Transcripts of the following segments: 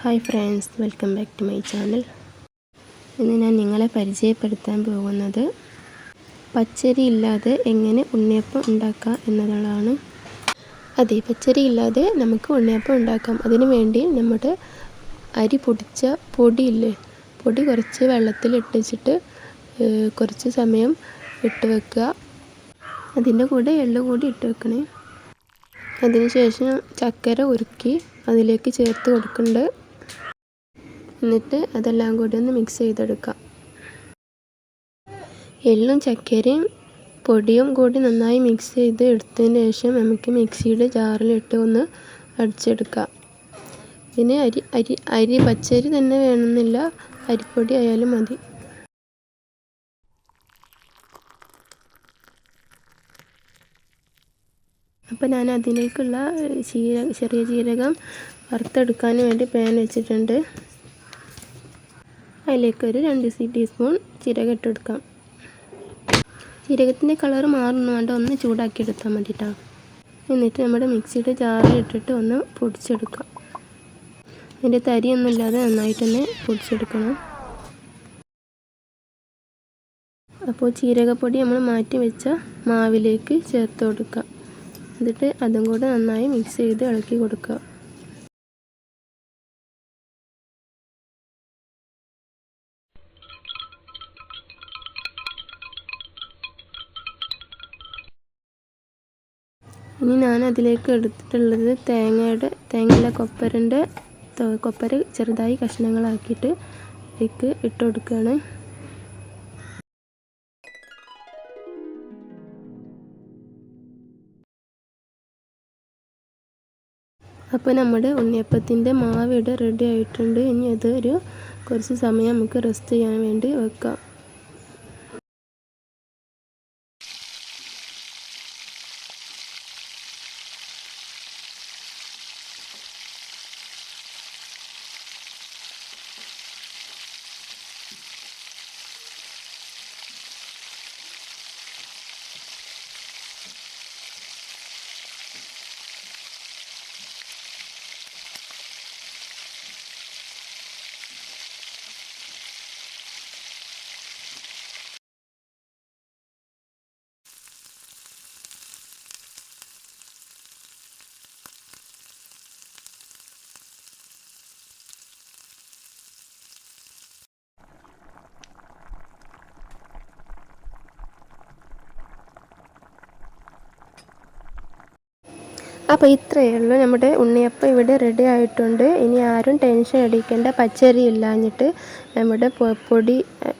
Hi friends welcome back to my channel ഇന്ന് ഞാൻ നിങ്ങളെ പരിചയപ്പെടുത്താൻ പോകുന്നത് പച്ചരി ഇല്ലാതെ എങ്ങനെ ഉണ്ണിയപ്പം ഉണ്ടാക്കാം എന്നതാണ്. അതെ പച്ചരി ഇല്ലാതെ നമുക്ക് ഉണ്ണിയപ്പം ഉണ്ടാക്കാം. അതിനു വേണ്ടി നമ്മുടെ അരി പൊടിച്ച പൊടിയില്ലേ പൊടി കുറച്ച് വെള്ളത്തിൽ ഇട്ടിച്ചിട്ട് കുറച്ച് സമയം ഇട്ട് വെക്കുക. അതിന്റെ കൂടെ എള്ള് കൂടി ഇട്ട് വെക്കണേ. അതിനുശേഷം ചക്കര ഉരുക്കി അതിലേക്ക് ചേർത്ത് കൊടുക്കുന്നുണ്ട്. എന്നിട്ട് അതെല്ലാം കൂടി ഒന്ന് മിക്സ് ചെയ്തെടുക്കാം. എള്ളും ചക്കരയും പൊടിയും കൂടി നന്നായി മിക്സ് ചെയ്ത് എടുത്തതിന് ശേഷം നമുക്ക് മിക്സിയുടെ ജാറിലിട്ട് ഒന്ന് അടിച്ചെടുക്കാം. ഇതിന് അരി അരി അരി പച്ചരി തന്നെ വേണമെന്നില്ല. അരിപ്പൊടി ആയാലും മതി. അപ്പോൾ ഞാൻ അതിലേക്കുള്ള ചീര ചെറിയ ജീരകം വറുത്തെടുക്കാൻ വേണ്ടി പാൻ വെച്ചിട്ടുണ്ട്. അതിലേക്കൊരു രണ്ട് സി ടീസ്പൂൺ ജീരകം ഇട്ടെടുക്കാം. ജീരകത്തിന്റെ കളർ വേണ്ട ഒന്ന് ചൂടാക്കി എടുത്താൽ മതി കേട്ടോ എന്നിട്ട് നമ്മുടെ മിക്സിയുടെ ജാറിൽ ഇട്ടിട്ട് ഒന്ന് പൊടിച്ചെടുക്കാം. അതിന്റെ തരിയൊന്നുമില്ലാതെ നന്നായിട്ട് തന്നെ പൊടിച്ചെടുക്കണം. അപ്പോൾ ജീരകപ്പൊടി നമ്മൾ മാറ്റി വെച്ച മാവിലേക്ക് ചേർത്ത് കൊടുക്കുക എന്നിട്ട് അതും കൂടെ നന്നായി മിക്സ് ചെയ്ത് ഇളക്കി കൊടുക്കുക. ഇനി ഞാൻ അതിലേക്ക് എടുത്തിട്ടുള്ളത് തേങ്ങയുടെ തേങ്ങയിലെ കൊപ്പരന്റെ കൊപ്പര ചെറുതായി കഷ്ണങ്ങളാക്കിയിട്ട് ഇതിലേക്ക് ഇട്ട് കൊടുക്കുകയാണ്. അപ്പോൾ നമ്മുടെ ഉണ്ണിയപ്പത്തിന്റെ മാവ് ഇവിടെ റെഡി ആയിട്ടുണ്ട്. ഇനി അതൊരു കുറച്ച് സമയം നമുക്ക് റെസ്റ്റ് ചെയ്യാൻ വേണ്ടി വെക്കാം. അപ്പോൾ ഇത്രയേ ഉള്ളൂ. നമ്മുടെ ഉണ്ണിയപ്പം ഇവിടെ റെഡി ആയിട്ടുണ്ട്. ഇനി ആരും ടെൻഷൻ അടിക്കേണ്ട. പച്ചരി ഇല്ലാഞ്ഞിട്ട് നമ്മുടെ പൊടി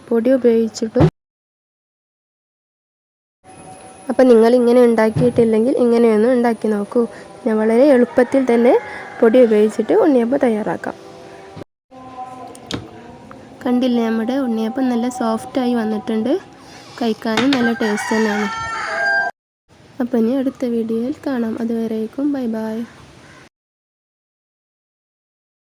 പൊടി ഉപയോഗിച്ചിട്ടും. അപ്പോൾ നിങ്ങൾ ഇങ്ങനെ ഉണ്ടാക്കിയിട്ടില്ലെങ്കിൽ ഇങ്ങനെയൊന്നും ഉണ്ടാക്കി നോക്കൂ. ഞാൻ വളരെ എളുപ്പത്തിൽ തന്നെ പൊടി ഉപയോഗിച്ചിട്ട് ഉണ്ണിയപ്പം തയ്യാറാക്കാം. കണ്ടില്ലേ നമ്മുടെ ഉണ്ണിയപ്പം നല്ല സോഫ്റ്റായി വന്നിട്ടുണ്ട്. കഴിക്കാനും നല്ല ടേസ്റ്റ് തന്നെയാണ്. അപ്പോൾ ഇനി അടുത്ത വീഡിയോയിൽ കാണാം. അതുവരേക്കും ബൈ ബൈ.